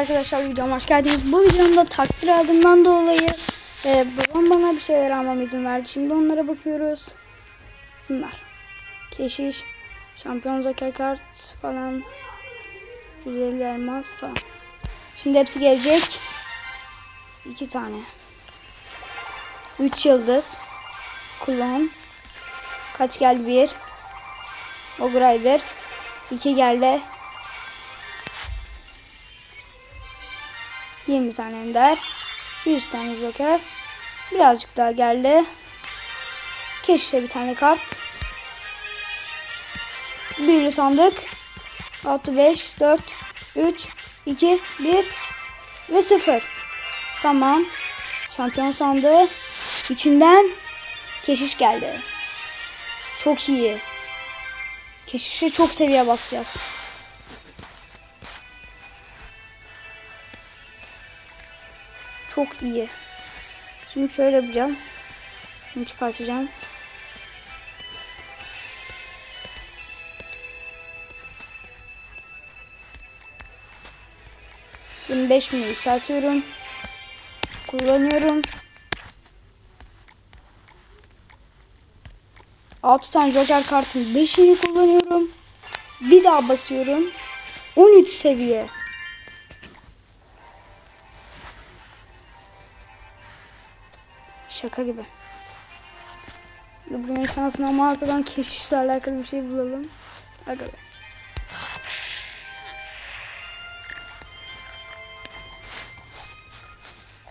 arkadaşlar videoma hoş geldiniz. Bu videomda takdir aldığımdan dolayı e, babam bana bir şeyler almama izin verdi. Şimdi onlara bakıyoruz. Bunlar. Keşiş, şampiyon zaker kart falan. 150 elmas falan. Şimdi hepsi gelecek. İki tane. Üç yıldız. Kulon. Kaç geldi? Bir. Ogrider. İki geldi. 20 tane ender. 100 tane joker. Birazcık daha geldi. Keşke bir tane kart. Birli sandık. 6, 5, 4, 3, 2, 1 ve 0. Tamam. Şampiyon sandığı. İçinden keşiş geldi. Çok iyi. Keşişe çok seviye basacağız. Çok iyi. Şimdi şöyle yapacağım. Şimdi çıkartacağım. Bunu 5 mi yükseltiyorum. Kullanıyorum. 6 tane joker kartın 5'ini kullanıyorum. Bir daha basıyorum. 13 seviye. Şaka gibi. Bugün şansına mağazadan keşişle alakalı bir şey bulalım. Aga be.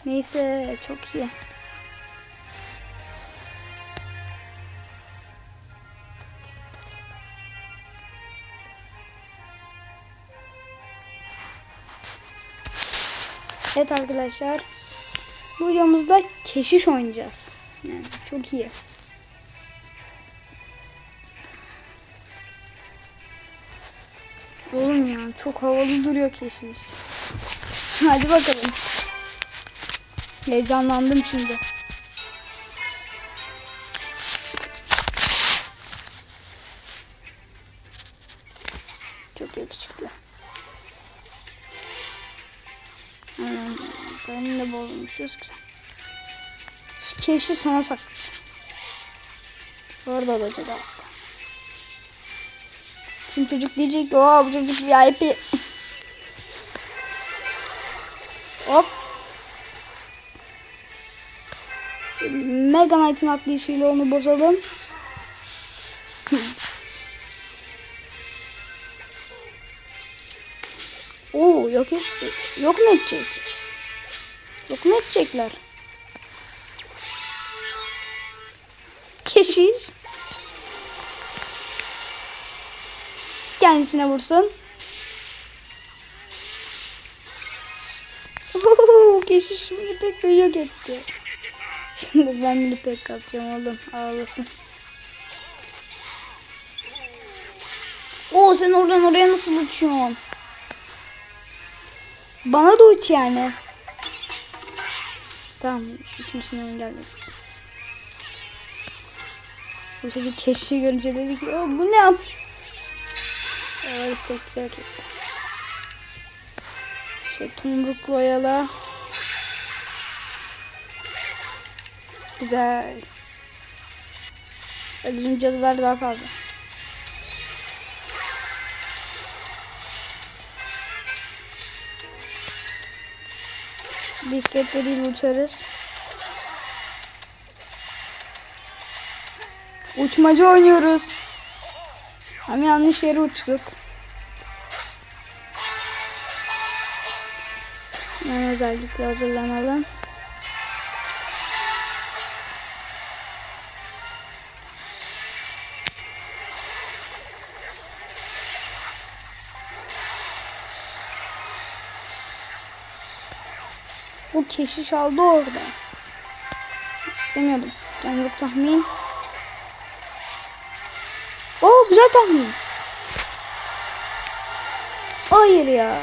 Neyse çok iyi. Evet arkadaşlar. Bu videomuzda keşiş oynayacağız. Yani çok iyi. Oğlum ya çok havalı duruyor keşiş. Hadi bakalım. Heyecanlandım şimdi. Çok yakışıklı. Hmm, benim de bozulmuşuz güzel. Keşi sona saklayacağım. Orada olacak altta. Şimdi çocuk diyecek ki o bu çocuk VIP. Hop. Mega Knight'ın atlayışıyla onu bozalım. Yok et, yok mu edecek? Yok mu edecekler? Keşiş. Kendisine vursun. Oo, keşiş pek yok etti. Şimdi ben mini pek atacağım oğlum ağlasın. Oo sen oradan oraya nasıl uçuyorsun? Bana da uç yani. Tamam ikimizini engelledik. Bu çocuk keşi görünce dedi ki bu ne? Evet tekrar etti. Şey tomruklu oyala. Güzel. Bizim cadılar daha fazla. Disketleriyle uçarız. Uçmacı oynuyoruz. Ama yanlış yere uçtuk. Ben özellikle hazırlanalım. Bu keşiş aldı orada. Demiyordum. Yumruk tahmin. Oo güzel tahmin. Hayır ya.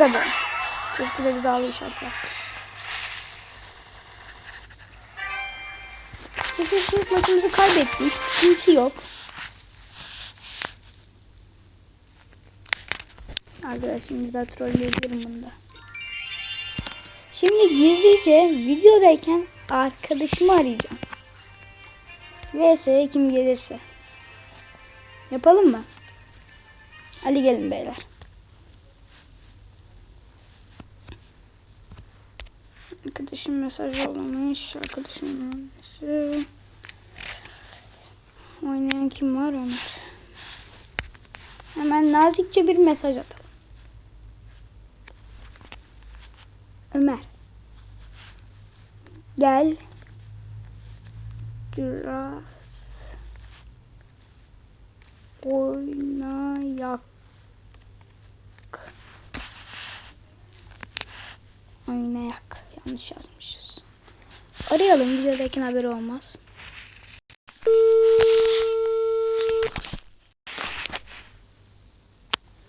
Aga be. Da bize ağlı işareti yaptı. İlk maçımızı kaybettik. Sıkıntı yok. Arkadaşım güzel trolleyebilirim bunda. Şimdi gizlice videodayken arkadaşımı arayacağım. VS'ye kim gelirse. Yapalım mı? Ali gelin beyler. Arkadaşım mesaj yollamış. Arkadaşım mesajı. Oynayan kim var Ömer? Hemen nazikçe bir mesaj atalım. Ömer. Gel. Biraz oynayak. Oynayak. Yanlış yazmışız. Arayalım videodayken haberi olmaz.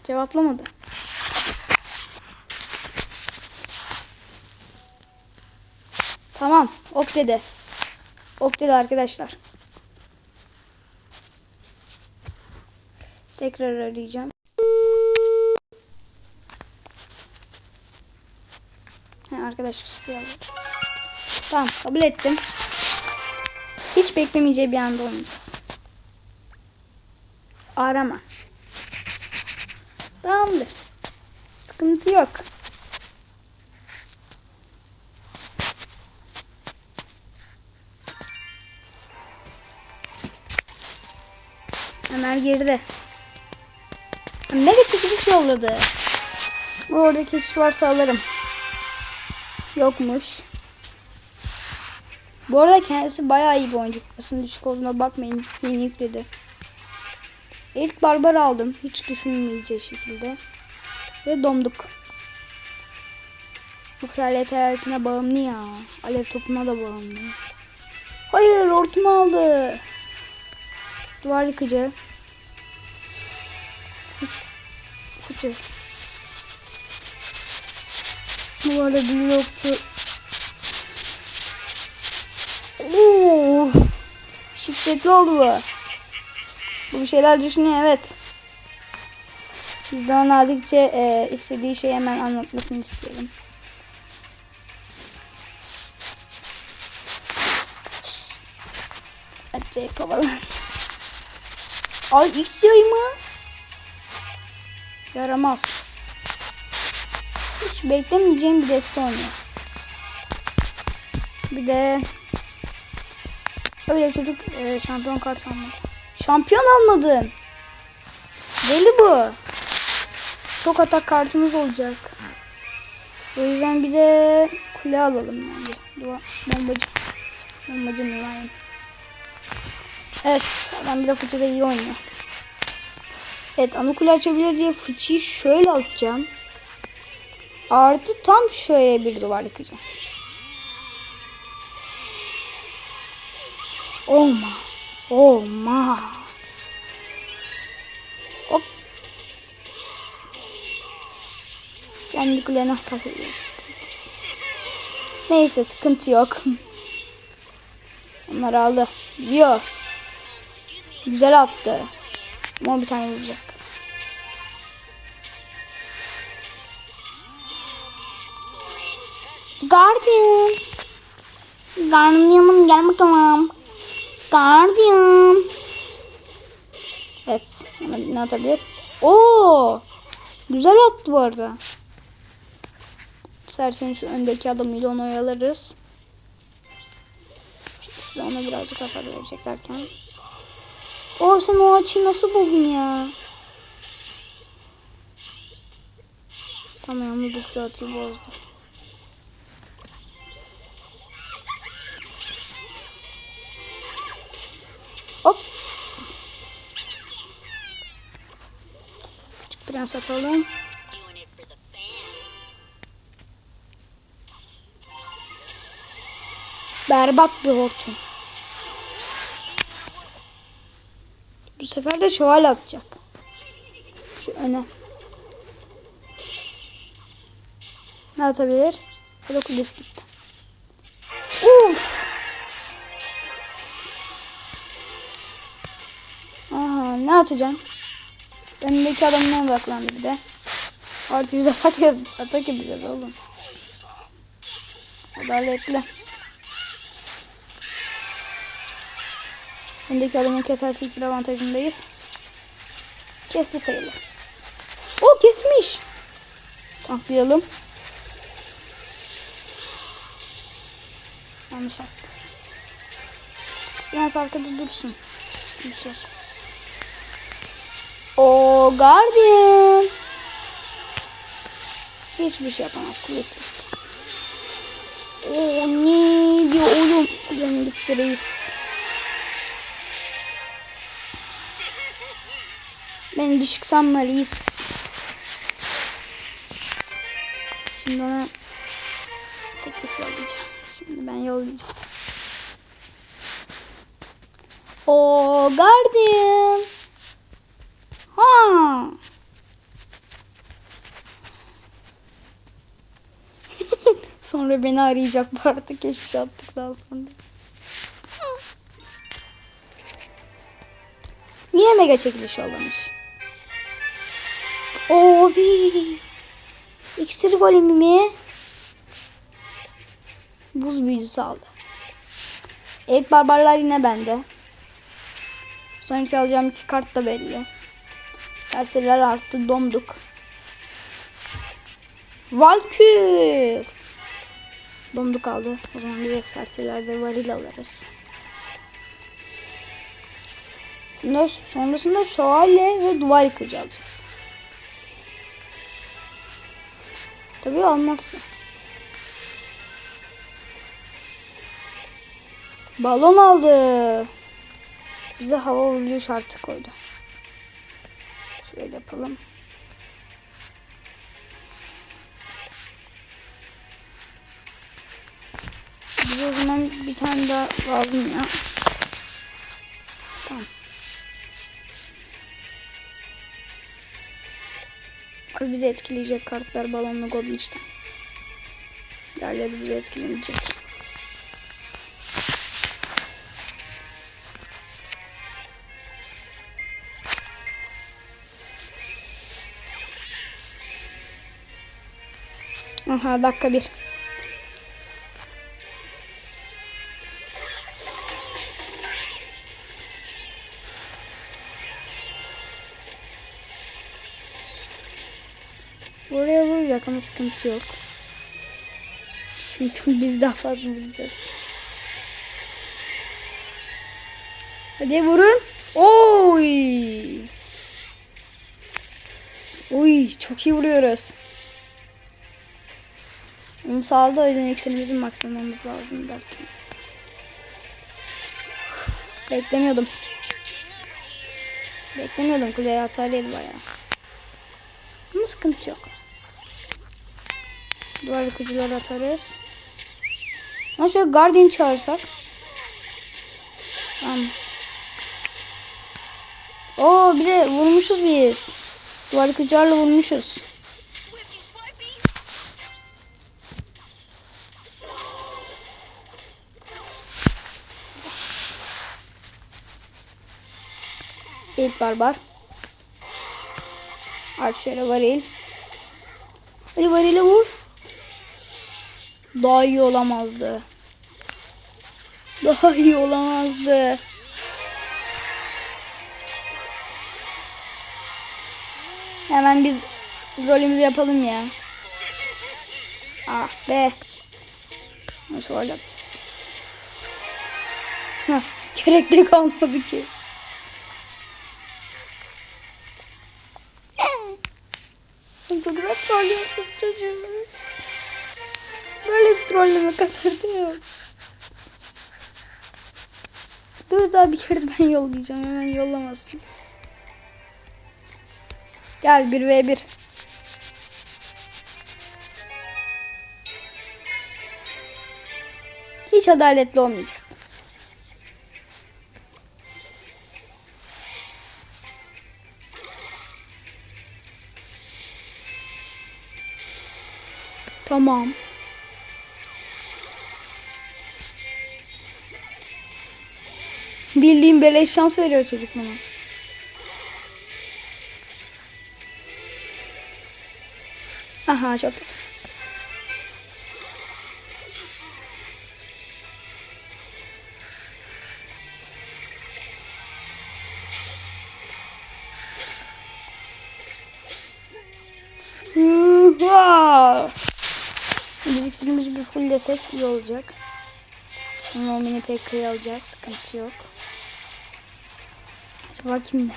Cevaplamadı. Tamam. Ok dedi. Ok dedi arkadaşlar. Tekrar arayacağım. He, arkadaş istiyor. Tamam kabul ettim. Hiç beklemeyeceği bir anda oynayacağız. Arama. Tamamdır. Sıkıntı yok. Ömer geride. Mega çekiliş yolladı. Bu orada keşif varsa alırım. Yokmuş. Bu arada kendisi bayağı iyi bir oyuncu. Kupasının düşük olduğuna bakmayın. Yeni yükledi. İlk barbar aldım. Hiç düşünmeyeceği şekilde. Ve domduk. Bu kraliyet hayaletine bağımlı ya. Alev topuna da bağımlı. Hayır hortumu aldı. Duvar yıkıcı. Fıç. Fıçı. Bu arada büyü yoktu. Oo. Şiddetli oldu bu. Bu bir şeyler düşünüyor evet. Biz de ona nazikçe e, istediği şeyi hemen anlatmasını isteyelim. Acayip havalı. Ay X yayı mı? Yaramaz. Beklemeyeceğim bir deste oynuyor. Bir de öyle çocuk e, şampiyon kart almadı. Şampiyon almadın. Deli bu. Çok atak kartımız olacak. O yüzden bir de kule alalım bence. Dua, bombacı. Bombacı mı var? Evet. Adam bir de fıçıda iyi oynuyor. Evet ana kule açabilir diye fıçıyı şöyle atacağım. Artı tam şöyle bir duvar yıkacağım. Olma. Olma. Hop. Kendi kulene hasar. Neyse sıkıntı yok. Onlar aldı. Diyor. Güzel attı. Ama bir tane vuracak. Guardian. Guardian'ım gel bakalım. Guardian. Evet. Ne atabilir? Oo. Güzel attı bu arada. İstersen şu öndeki adamıyla onu oyalarız. Size ona birazcık hasar vereceklerken. Oo sen o açıyı nasıl buldun ya? Tamam oldukça atıyı bozdu. Prens atalım. Berbat bir hortum. Bu sefer de şövalye atacak. Şu öne. Ne atabilir? Da kulesi gitti. Uf. Aha ne atacağım? Önündeki adamına odaklandı bir de. Artı biz atak, atak yapacağız oğlum. Adaletli. Öndeki adamı keserse ikili avantajındayız. Kesti sayılır. O kesmiş. Tanklayalım. Yanlış attı. Biraz arkada dursun. Sıkıntı. O Guardian. Hiçbir şey yapamaz. Kulesi. Oo ne diyor oğlum. Kulem gitti reis. Beni düşük sanma reis. Şimdi ona teklif yollayacağım. Şimdi ben yollayacağım. O Guardian. Ha. sonra beni arayacak bu arada keşiş attıktan sonra. Yine mega çekiliş yollamış. Abi. İksir golemi mi? Buz büyücüsü aldı. İlk barbarlar yine bende. Sonraki alacağım iki kart da belli. Serseriler arttı domduk. Valkür. Domduk aldı. O zaman bir de serserilerde varil alırız. Şimdi sonrasında şövalye ve duvar yıkıcı alacağız. Tabii almazsa. Balon aldı. Bize hava vurucu şartı koydu. Şöyle yapalım. Bize o zaman bir tane daha lazım ya. Tamam. Bizi etkileyecek kartlar balonlu goblin işte. Diğerleri bizi etkilemeyecek. Aha dakika bir. Buraya vuracak ama sıkıntı yok. Çünkü biz daha fazla vuracağız. Hadi vurun. Oy. Oy çok iyi vuruyoruz. Onu sağladı o yüzden eksenimizin maksimumumuz lazım belki. Beklemiyordum. Beklemiyordum kuleye hasarlıydı bayağı. Ama sıkıntı yok. Duvar yıkıcıları atarız. Ama şöyle Guardian çağırsak. Tamam. Oo bir de vurmuşuz biz. Duvar yıkıcılarla vurmuşuz. İlk barbar. Aç şöyle varil. Hadi varile vur. Daha iyi olamazdı. Daha iyi olamazdı. Hemen biz rolümüzü yapalım ya. Ah be. Nasıl yapacağız? Heh, gerek kalmadı ki. Trolleme kadar. Dur daha bir kere ben yollayacağım. Hemen yollamazsın. Gel 1v1. Hiç adaletli olmayacak. Tamam. Bildiğim beleş şans veriyor çocuk bana. Aha çok. Hıha! Biz bir fulllesek iyi olacak. Ama mini pekka'yı alacağız. Sıkıntı yok. Acaba kimde?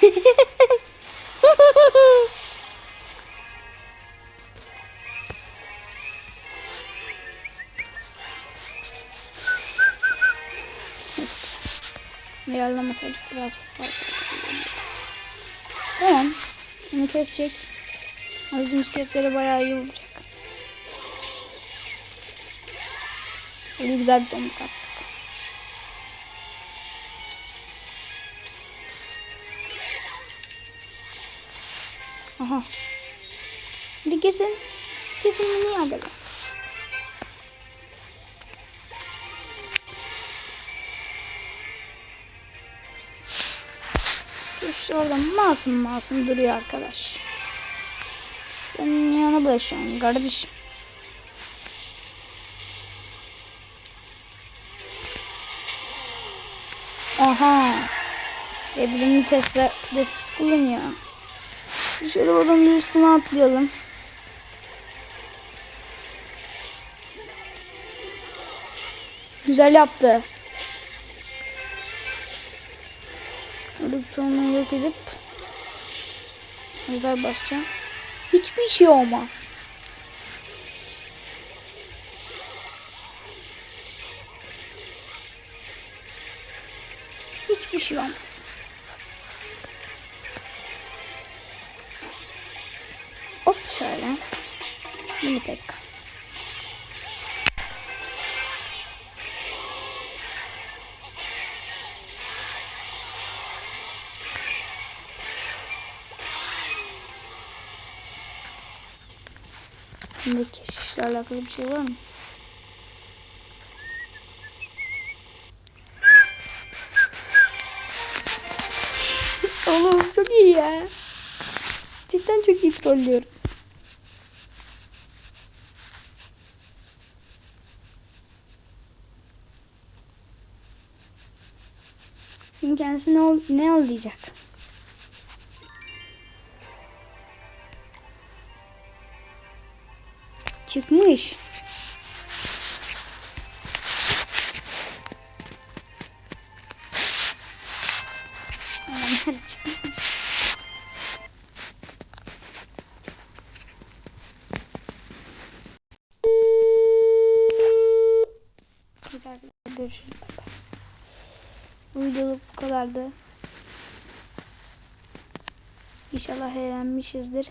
Ayarlamasaydık biraz. Tamam. Bunu kesecek. Aziz misketleri bayağı iyi olacak. Böyle güzel bir domuz attık. Aha. Bir kesin. Kesin mini yağdı. İşte orada masum masum duruyor arkadaş. Senin yanına bulaşıyorum kardeşim. Aha. Evrimli testi testi kullanıyor. Şöyle adamın bir üstüne atlayalım. Güzel yaptı. Çoğunu yok edip Güzel basacağım. Hiçbir şey olmaz. Şimdi keşişle alakalı bir şey var mı? Oğlum çok iyi ya. Cidden çok iyi trollüyoruz. Şimdi kendisi ne, ol, ne ol diyecek? Çıkmış. Adamlar çıkmış. Görüşürüz. Bu videoluk bu kadardı. İnşallah eğlenmişizdir.